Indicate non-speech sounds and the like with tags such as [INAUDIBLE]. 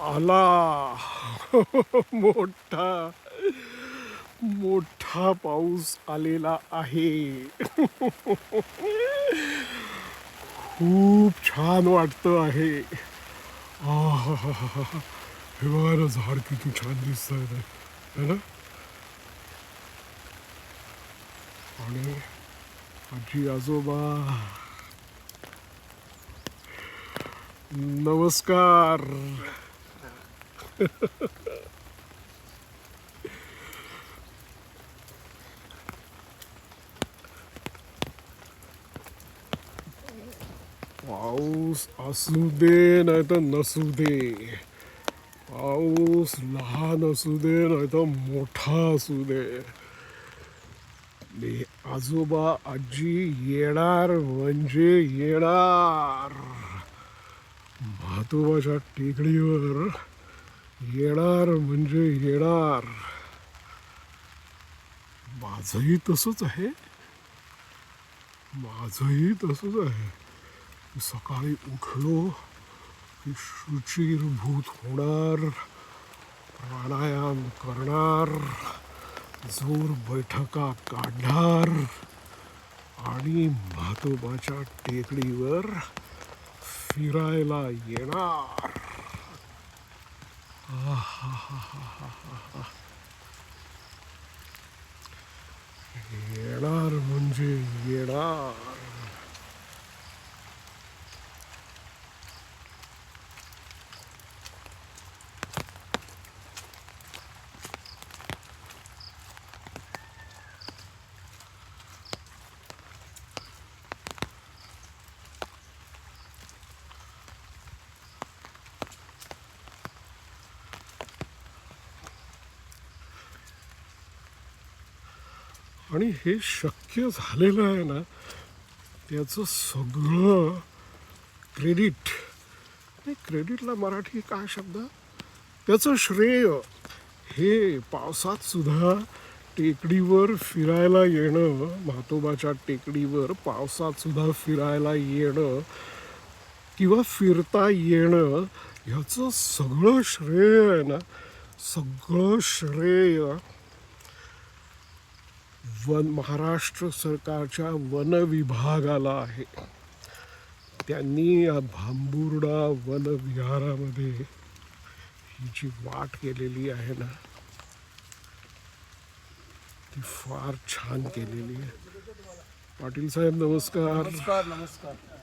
आला. [LAUGHS] मोठा मोठा पाऊस आलेला आहे. [LAUGHS] खूप छान वाटतं आहे. हे बघा ना झाड किती छान दिसत आहे ना? आणि आजी आजोबा. नमस्कार. पाऊस असू दे नाही तर नसू दे. पाऊस लहान असू दे नाही तर मोठा असू दे. आजोबा आजी येणार म्हणजे येणार. मातोबाच्या टेकडीवर येणार म्हणजे येणार. माझंही तसंच आहे. माझंही तसंच आहे. सकाळी उठलो की शुचिरभूत होणार प्राणायाम करणार जोर बैठका काढणार आणि म्हातोबाच्या टेकडीवर फिरायला येणार. येणार म्हणजे येणार आणि हे शक्य झालेलं आहे ना त्याचं सगळं क्रेडिट नाही क्रेडिटला मराठी काय शब्द? त्याचं श्रेय. हे पावसात सुद्धा टेकडीवर फिरायला येणं म्हातोबाच्या टेकडीवर पावसात सुद्धा फिरायला येणं किंवा फिरता येणं ह्याचं सगळं श्रेय आहे ना. सगळं श्रेय. वन महाराष्ट्र सरकारच्या वन विभागाला आहे. त्यांनी या भांबुर्डा वन विहारामध्ये ही जी वाट केलेली आहे ना ती फार छान केलेली आहे. पाटील साहेब नमस्कार. नमस्कार नमस्कार.